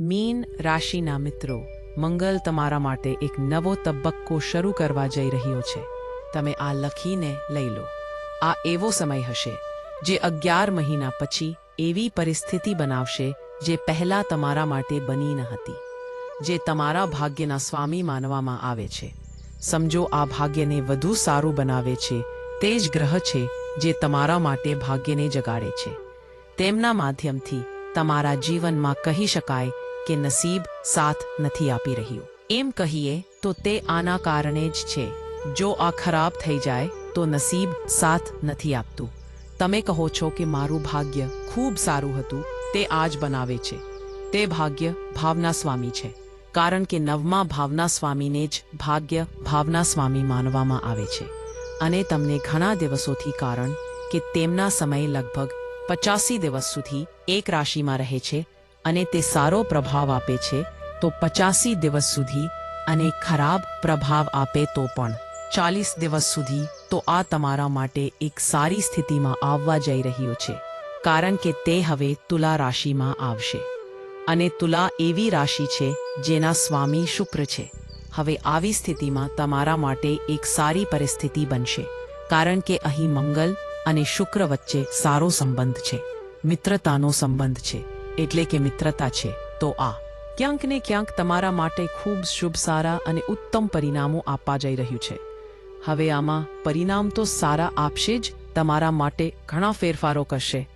Mean રાશિના મિત્રો, મંગલ તમારા માટે એક નવો તબક્કો શરૂ કરવા જઈ રહ્યો છે. તમે આ લખીને લઈ લો. આ એવો સમય હશે, જે અગિયાર મહિના પછી એવી પરિસ્થિતિ બનાવશે, જે પહેલા તમારા માટે બની ન હતી, જે તમારા ભાગ્યના સ્વામી માનવામાં આવે છે. સમજો, આ ભાગ્યને વધુ સારું બનાવે છે, તે જ ગ્રહ છે, જે તમારા માટે ભાગ્યને જગાડે છે. તેમના માધ્યમથી તમારા જીવનમાં કહી શકાય કે નસીબ સાથ નથી આપી રહ્યું. એમ કહીએ તો તે આના કારણે જ છે. જો આ ખરાબ થઈ જાય, તો નસીબ સાથ નથી આપતું. તમે કહો છો કે મારું ભાગ્ય ખૂબ સારું હતું, તે આજ બનાવે છે. તે ભાગ્ય ભાવના સ્વામી છે. કારણ કે નવમા ભાવના સ્વામીને જ ભાગ્ય ભાવના સ્વામી માનવામાં આવે છે. અને તમને ઘણા દિવસોથી કારણ કે તેમના સમય લગભગ પચાસી દિવસ સુધી એક રાશિમાં રહે છે અને તે સારો પ્રભાવ આપે છે, તો પચાસી દિવસ સુધી અને ખરાબ પ્રભાવ આપે તો પણ. ચાલીસ દિવસ સુધી તો આ તમારા માટે એક સારી સ્થિતિમાં આવવા જઈ રહ્યું છે, કારણ કે તે હવે તુલા રાશિમાં આવશે. અને તુલા એવી રાશિ છે, જેના સ્વામી શુક્ર છે. હવે આવી સ્થિતિમાં તમારા માટે એક સારી પરિસ્થિતિ બનશે, કારણ કે અહીં મંગલ અને શુક્ર વચ્ચે સારો સંબંધ છે, મિત્રતાનો સંબંધ છે. એટલે કે મિત્રતા છે. તો આ ક્યાંક ને ક્યાંક તમારા માટે ખૂબ શુભ સારા અને ઉત્તમ પરિણામો આપવા જઈ રહ્યું છે. હવે આમાં પરિણામ તો સારા આપશે જ, તમારા માટે ઘણા ફેરફારો કરશે.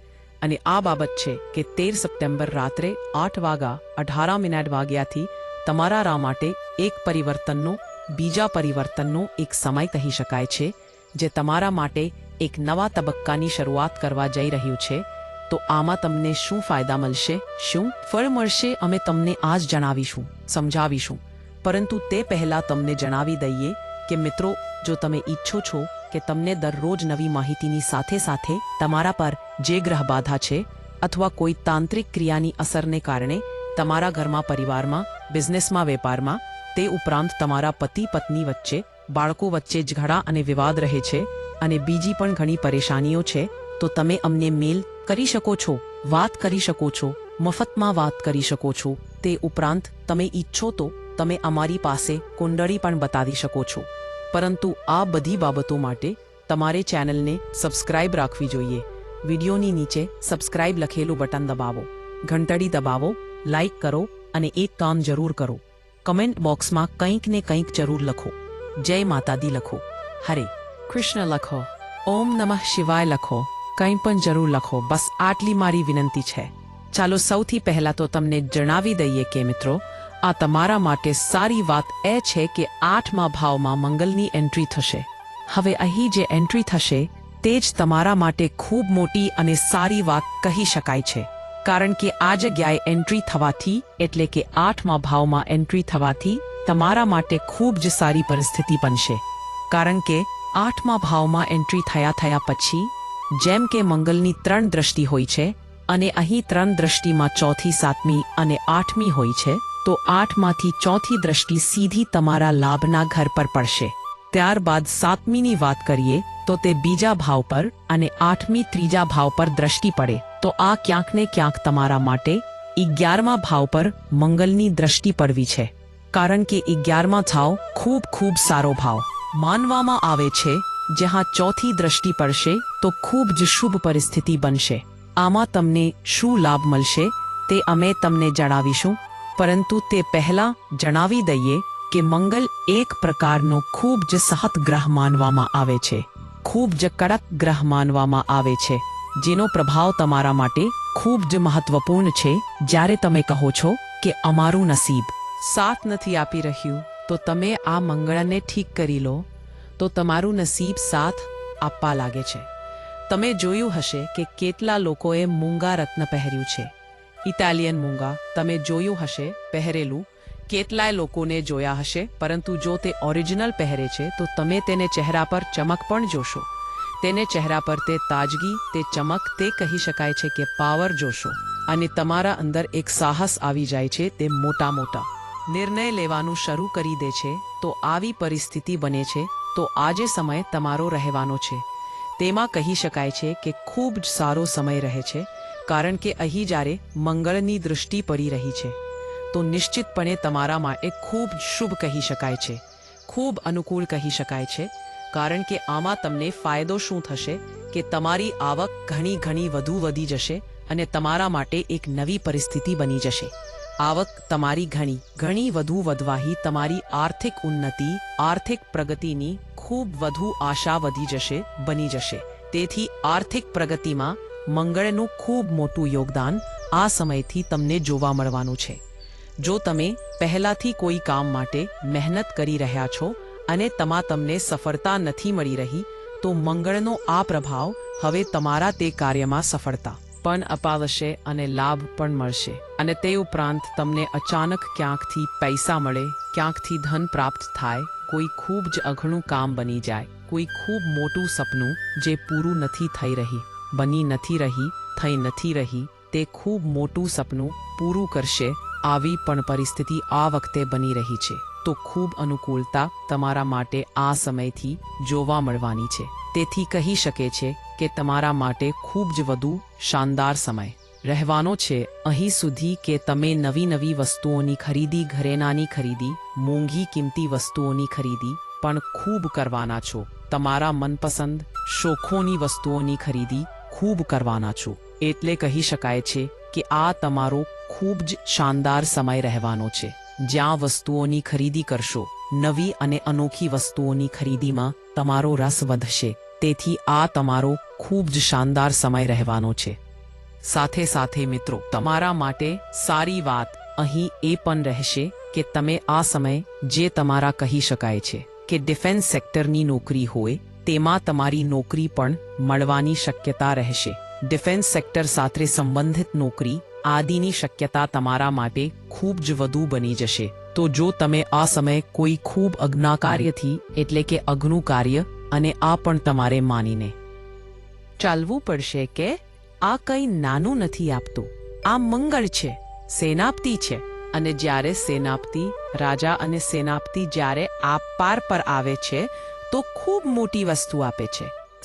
અને આ બાબત છે કે તેર સપ્ટેમ્બર રાત્રે આઠ વાગા અઢારા મિનિટ વાગ્યાથી તમારા રા માટે એક પરિવર્તનનો, બીજા પરિવર્તનનો એક સમય કહી શકાય છે, જે તમારા માટે એક નવા તબક્કાની શરૂઆત કરવા જઈ રહ્યું છે તો આમાં તમને શું ફાયદા મળશે? શું? ફળ મળશે અમે તમને આજ જણાવીશું, સમજાવીશું. પરંતુ તે પહેલા તમને જણાવી દઈએ કે મિત્રો, જો તમે ઈચ્છો છો કે તમને દરરોજ નવી માહિતીની સાથે સાથે તમારા પર જે ગ્રહ બાધા છે અથવા કોઈ તાંત્રિક ક્રિયાની અસરને કારણે તમારા ઘરમાં પરિવારમાં, બિઝનેસમાં, વેપારમાં, તે ઉપરાંત તમારા પતિ પત્ની વચ્ચે, બાળકો વચ્ચે ઝઘડા અને વિવાદ રહે છે અને બીજી પણ ઘણી પરેશાનીઓ છે, તો તમે અમને મેલ કરી શકો છો, વાત કરી શકો છો, મફતમાં વાત કરી શકો છો. તે ઉપરાંત, તમે ઈચ્છો તો, તમે અમારી પાસે કુંડળી પણ બતાવી શકો છો. પરંતુ આ બધી બાબતો માટે તમારે ચેનલને સબસ્ક્રાઇબ રાખવી જોઈએ. વિડીયોની નીચે સબસ્ક્રાઇબ લખેલું બટન દબાવો. ઘંટડી દબાવો, લાઇક કરો અને એક કામ જરૂર કરો. કમેન્ટ બોક્સમાં કંઈક ને કંઈક જરૂર લખો. જય માતાદી લખો. હરે કૃષ્ણ લખો. ઓમ નમઃ શિવાય લખો. કંઈ પણ જરૂર લખો. બસ આટલી મારી વિનંતી છે. ચાલો સૌથી પહેલા તો તમને જણાવી દઈએ કે મિત્રો, આ તમારા માટે સારી વાત એ છે કે આઠમા ભાવમાં મંગલની એન્ટ્રી થશે. હવે અહીં જે એન્ટ્રી થશે, તે જ તમારા માટે ખૂબ મોટી અને સારી વાત કહી શકાય છે. કારણ કે આ જગ્યાએ એન્ટ્રી થવાથી, એટલે કે આઠમા ભાવમાં એન્ટ્રી થવાથી, તમારા માટે ખૂબ જ સારી પરિસ્થિતિ બનશે. કારણ કે આઠમા ભાવમાં એન્ટ્રી થયા થયા પછી જેમ કે મંગલની ત્રણ દ્રષ્ટિ હોય છે અને અહીં ત્રણ દ્રષ્ટિમાં ચોથી સાતમી અને આઠમી હોય છે, તો આઠમાંથી ચોથી દ્રષ્ટિ સીધી તમારા લાભના ઘર પર પડશે. ત્યારબાદ સાતમીની વાત કરીએ, તો તે બીજા ભાવ પર અને આઠમી ત્રીજા ભાવ પર દ્રષ્ટિ પડે, તો આ ક્યાંક ને ક્યાંક તમારા માટે અગિયારમા ભાવ પર મંગલની દ્રષ્ટિ પડવી છે. કારણ કે અગિયારમા ભાવ ખૂબ ખૂબ સારો ભાવ. માનવામાં આવે છે જ્યાં ચોથી દ્રષ્ટિ પડશે તો ખૂબ જ શુભ પરિસ્થિતિ બનશે આમાં તમને શું લાભ મળશે તે અમે તમને જણાવીશું પરંતુ તે પહેલા જણાવી દઈએ કે મંગલ એક પ્રકારનો ખૂબ જ સહત ગ્રહ માનવામાં આવે છે ખૂબ જ કડક ગ્રહ માનવામાં આવે છે જેનો પ્રભાવ તમારા માટે ખૂબ જ મહત્વપૂર્ણ છે જ્યારે તમે કહો છો કે અમારું નસીબ સાથ નથી આપી રહ્યું તો તમે આ મંગળને ઠીક કરી લો તો તમારું નસીબ સાથ આપવા લાગે છે. તમે જોયું હશે કે કેટલા લોકોએ મૂંગા રત્ન પહેર્યું છે. ઇટાલિયન મૂંગા, તમે જોયું હશે, પહેરેલું, કેટલાય લોકોને જોયા હશે, પરંતુ જો તે ઓરિજિનલ પહેરે છે, તો તમે તેને ચહેરા પર ચમક પણ જોશો. તેને ચહેરા પર તે તાજગી, તે ચમક તે કહી શકાય છે કે પાવર જોશો, અને તમારા અંદર એક સાહસ આવી જાય છે તે મોટા મોટા નિર્ણય લેવાનું શરૂ કરી દે છે, તો આવી પરિસ્થિતિ બને છે તો આજે સમય તમારો રહેવાનો છે. તેમાં કહી શકાય છે કે ખૂબ જ સારો સમય રહે છે, કારણ કે અહીં જ્યારે મંગળની દૃષ્ટિ પડી રહી છે, તો નિશ્ચિતપણે તમારા માટે ખૂબ શુભ કહી શકાય છે. ખૂબ અનુકૂળ કહી શકાય છે, કારણ કે આમાં તમને ફાયદો શું થશે કે તમારી આવક ઘણી ઘણી વધુ વધી જશે અને તમારા માટે એક નવી પરિસ્થિતિ બની જશે. આવક તમારી ઘણી ઘણી વધુ વધવાથી તમારી આર્થિક ઉન્નતિ, આર્થિક પ્રગતિની ખૂબ વધુ આશા વધી જશે, બની જશે. તેથી આર્થિક પ્રગતિમાં મંગળનું ખૂબ મોટું યોગદાન આ સમયથી તમને જોવા મળવાનું છે. જો તમે પહેલાથી કોઈ કામ માટે મહેનત કરી રહ્યા છો અને તમા, તમને સફળતા નથી મળી રહી, તો મંગળનો આ પ્રભાવ હવે તમારા તે કાર્યમાં સફળતા પણ અપાવશે અને લાભ પણ મળશે. અને તે ઉપરાંત તમને અચાનક ક્યાંકથી પૈસા મળે, ક્યાંકથી ધન પ્રાપ્ત થાય, કોઈ ખૂબ જ અઘણું કામ બની જાય, કોઈ ખૂબ મોટું સપનું જે પૂરું નથી થઈ રહી, બની નથી રહી, થઈ નથી રહી, તે ખૂબ મોટું સપનું પૂરું કરશે, આવી પણ પરિસ્થિતિ આ વખતે બની રહી છે. તો ખૂબ અનુકૂળતા તમારા માટે આ સમયથી જોવા મળવાની છે. તેથી કહી શકે છે કે તમારા માટે ખૂબ જ વધુ શાનદાર સમય. રહેવાનો છે અહીં સુધી કે તમે નવી નવી વસ્તુઓની ખરીદી, ઘરેણાની ખરીદી, મોંઘી કિંમતી વસ્તુઓની ખરીદી પણ ખૂબ કરવાના છો. તમારા મનપસંદ શોખોની વસ્તુઓની ખરીદી ખૂબ કરવાના છો. એટલે કહી શકાય છે કે આ તમારો ખૂબ જ શાનદાર સમય રહેવાનો છે. જ્યાં વસ્તુઓની ખરીદી કરશો, નવી અને અનોખી વસ્તુઓની ખરીદીમાં તમારો રસ વધશે. તેથી આ તમારો ખૂબ જ શાનદાર સમય રહેવાનો છે. સાથે સાથે મિત્રો, તમારા માટે સારી વાત અહીં એ પણ રહેશે કે તમે આ સમય જે તમારા કહી શકાય છે કે ડિફેન્સ સેક્ટરની નોકરી હોય, તેમાં તમારી નોકરી પણ મળવાની શક્યતા રહેશે. ડિફેન્સ સેક્ટર સાથે સંબંધિત નોકરી, આદિની શક્યતા તમારા માટે ખૂબ જ વધુ બની જશે. તો જો તમે આ સમયે કોઈ ખૂબ અજ્ઞા કાર્યથી એટલે કે અઘનું કાર્ય, અને આ પણ તમારે માનીને ચાલવું પડશે કે આ કંઈ નાનું નથી આપતું. આ મંગળ છે, સેનાપતિ છે, અને જ્યારે સેનાપતિ, રાજા અને સેનાપતિ જ્યારે આ પાર પર આવે છે, તો ખૂબ મોટી વસ્તુ આપે છે.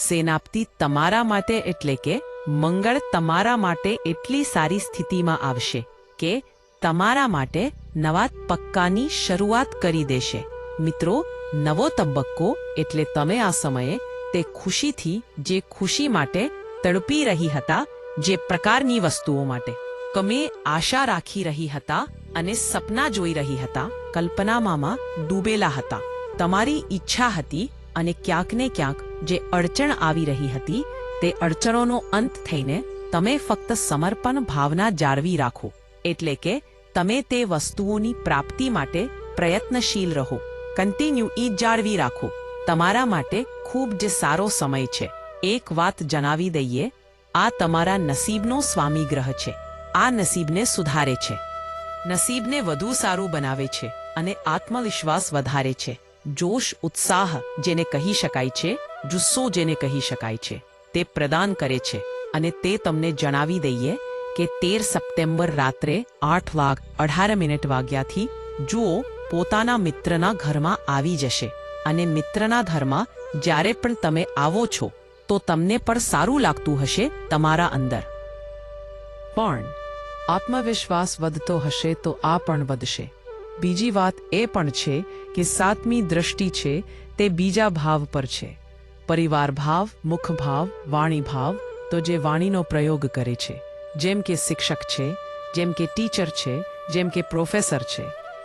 સેનાપતિ તમારા માટે, એટલે કે મંગળ તમારા માટે એટલી સારી સ્થિતિમાં આવશે કે તમારા માટે નવા પક્કાની શરૂઆત કરી દેશે. મિત્રો, નવો તબક્કો એટલે તમે આ સમયે તે ખુશીથી, જે ખુશી માટે તડપી રહી હતા, જે પ્રકારની વસ્તુઓ માટે. તમે આશા રાખી રહી હતા અને સપના જોઈ રહી હતા, કલ્પનામાં ડૂબેલા હતા. તમારી ઈચ્છા હતી અને ક્યાંક ને ક્યાંક જે અડચણ આવી રહી હતી, તે અડચણોનો અંત થઈને તમે ફક્ત સમર્પણ ભાવના જાળવી રાખો. એટલે કે તમે તે વસ્તુઓની પ્રાપ્તિ માટે પ્રયત્નશીલ રહો. કન્ટિન્યુ ઈ જાળવી રાખો. તમારા માટે ખૂબ જ સારો સમય છે. એક વાત જણાવી દઈએ, આ તમારા નસીબનો સ્વામી ગ્રહ છે. આ નસીબને સુધારે છે. નસીબને વધુ સારું બનાવે છે અને આત્મવિશ્વાસ વધારે છે. જોશ, ઉત્સાહ જેને કહી શકાય છે, જુસ્સો જેને કહી શકાય છે, તે પ્રદાન કરે છે. અને તે તમને જણાવી દઈએ કે તેર સપ્ટેમ્બર રાત્રે આઠ વાગ અઢાર મિનિટ વાગ્યાથી જુઓ પોતાના મિત્રના ઘરમાં આવી જશે અને મિત્રના ઘરમાં જ્યારે પણ તમે આવો છો, તો તમને પણ સારું લાગતું હશે તમારા અંદર. પણ આત્મવિશ્વાસ વધતો હશે તો આ પણ વધશે. બીજી વાત એ પણ છે કે સાતમી દ્રષ્ટિ છે તે બીજા ભાવ પર છે. પરિવાર ભાવ મુખ ભાવ વાણી ભાવ તો જે વાણીનો પ્રયોગ કરે છે. જેમ કે શિક્ષક છે, જેમ કે ટીચર છે, જેમ કે પ્રોફેસર છે.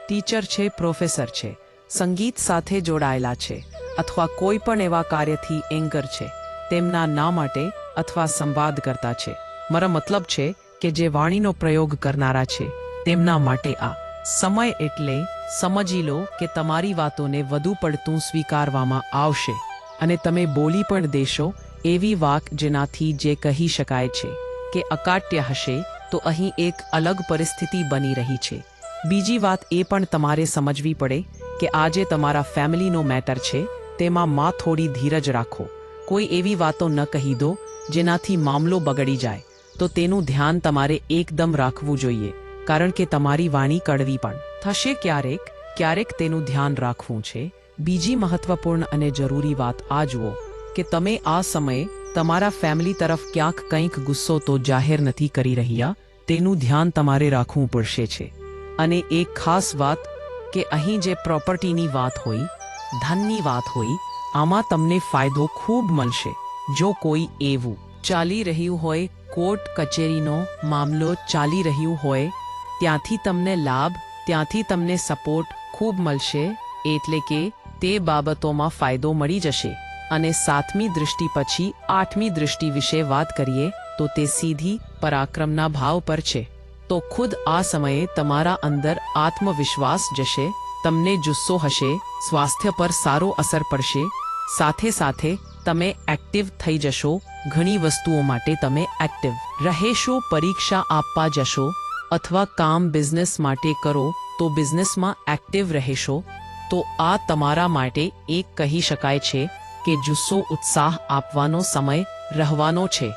ટીચર છે, પ્રોફેસર છે. સંગીત સાથે જોડાયેલા છે અથવા કોઈ પણ એવા કાર્યથી એન્કર છે. તેમના ના માટે અથવા સંવાદ કરતા છે. મારા મતલબ છે કે જે વાણીનો પ્રયોગ કરનારા છે, તેમના માટે આ. સમય એટલે સમજી લો કે તમારી વાતોને વધુ પડતું સ્વીકારવામાં આવશે અને તમે બોલી પણ દેશો એવી વાક જેનાથી જે કહી શકાય છે. કે અકાટ્ય હશે, તો અહીં એક અલગ પરિસ્થિતિ બની રહી છે. બીજી વાત એ પણ તમારે સમજવી પડે કે આજે તમારા ફેમિલીનો મેટર છે, તેમાં માં થોડી ધીરજ રાખો. કોઈ એવી વાતો ન કહી દો, જેનાથી મામલો બગડી જાય. તો તેનું ધ્યાન તમારે એકદમ રાખવું જોઈએ, કારણ કે તમારી વાણી કડવી પણ. થશે ક્યારેક ક્યારેક તેનું ધ્યાન રાખવું છે. બીજી મહત્વપૂર્ણ અને જરૂરી વાત આ જુઓ, કે તમે આ સમયે તમારા ફેમિલી તરફ ક્યાંક કંઈક ગુસ્સો તો જાહેર નથી કરી રહ્યા, તેનું ધ્યાન તમારે રાખવું પડશે છે. અને એક ખાસ વાત કે અહીં જે પ્રોપર્ટીની વાત હોય, ધનની વાત હોય, આમાં તમને ફાયદો ખૂબ મળશે. જો કોઈ એવું ચાલી રહ્યું હોય, કોર્ટ કચેરીનો મામલો ચાલી રહ્યું હોય, ત્યાંથી તમને લાભ, ત્યાંથી તમને સપોર્ટ ખૂબ મળશે, એટલે કે તે બાબતોમાં ફાયદો મળી જશે. અને સાતમી દૃષ્ટિ પછી આઠમી દૃષ્ટિ વિશે વાત કરીએ, તો તે સીધી પરાક્રમના ભાવ પર છે. તો ખુદ આ સમયે તમારા અંદર આત્મવિશ્વાસ જશે, તમને જુસ્સો હશે, સ્વાસ્થ્ય પર સારો અસર પડશે, સાથે સાથે તમે એક્ટિવ થઈ જશો, ઘણી વસ્તુઓ માટે તમે એક્ટિવ રહેશો, પરીક્ષા આપવા જશો, અથવા કામ બિઝનેસ માટે કરો, તો બિઝનેસમાં એક્ટિવ રહેશો, તો આ તમારા માટે એક કહી શકાય છે કે જુસ્સો ઉત્સાહ આપવાનો સમય રહેવાનો છે,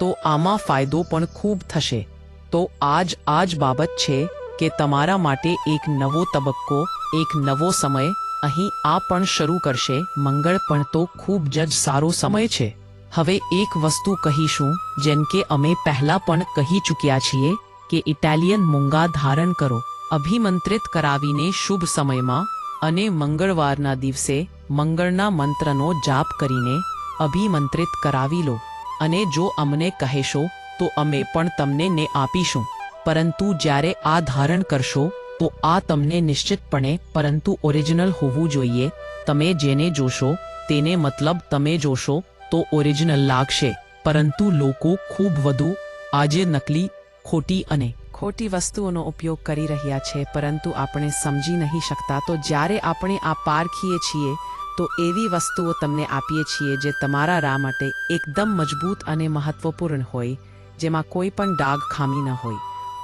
તો આમાં ફાયદો પણ ખૂબ થશે. તો આજ આજ બાબત છે કે તમારા માટે એક નવો તબક્કો, એક નવો સમય અહીં આ પણ શરૂ કરશે. મંગળ પણ તો ખૂબ જ સારો સમય છે. હવે એક વસ્તુ કહીશું, જેમ કે અમે પહેલા પણ કહી ચૂક્યા છીએ કે ઇટાલિયન મૂંગા ધારણ કરો. અભિમંત્રિત કરાવીને શુભ સમયમાં અને મંગળવારના દિવસે મંગળના મંત્રનો જાપ કરીને અભિમંત્રિત કરાવી લો. અને જો અમને કહેશો, તો અમે પણ તમને ને આપીશું. પરંતુ જ્યારે આ ધારણ કરશો, તો આ તમને નિશ્ચિતપણે, પરંતુ ઓરિજિનલ હોવું જોઈએ. તમે જેને જોશો, તેને મતલબ તમે જોશો, તો ઓરિજિનલ લાગશે. પરંતુ લોકો ખૂબ વધુ, આજે નકલી, ખોટી અને ખોટી વસ્તુઓનો ઉપયોગ કરી રહ્યા છે, પરંતુ આપણે સમજી નહીં શકતા. તો જ્યારે આપણે આ પારખીએ છીએ તો એવી વસ્તુઓ તમને આપીએ છીએ જે તમારા રા માટે એકદમ મજબૂત અને મહત્વપૂર્ણ હોય, જેમાં કોઈ પણ ડાઘ ખામી ન હોય.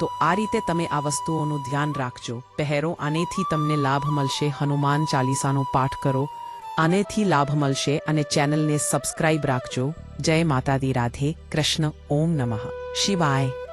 તો આ રીતે તમે આ વસ્તુઓનું ધ્યાન રાખજો. પહેરો, આનેથી તમને લાભ મળશે. હનુમાન ચાલીસાનો પાઠ કરો. આનેથી લાભ મળશે અને ચેનલને સબસ્ક્રાઇબ રાખજો. જય માતાદી રાધે કૃષ્ણ, ઓમ નમઃ. શિવાય.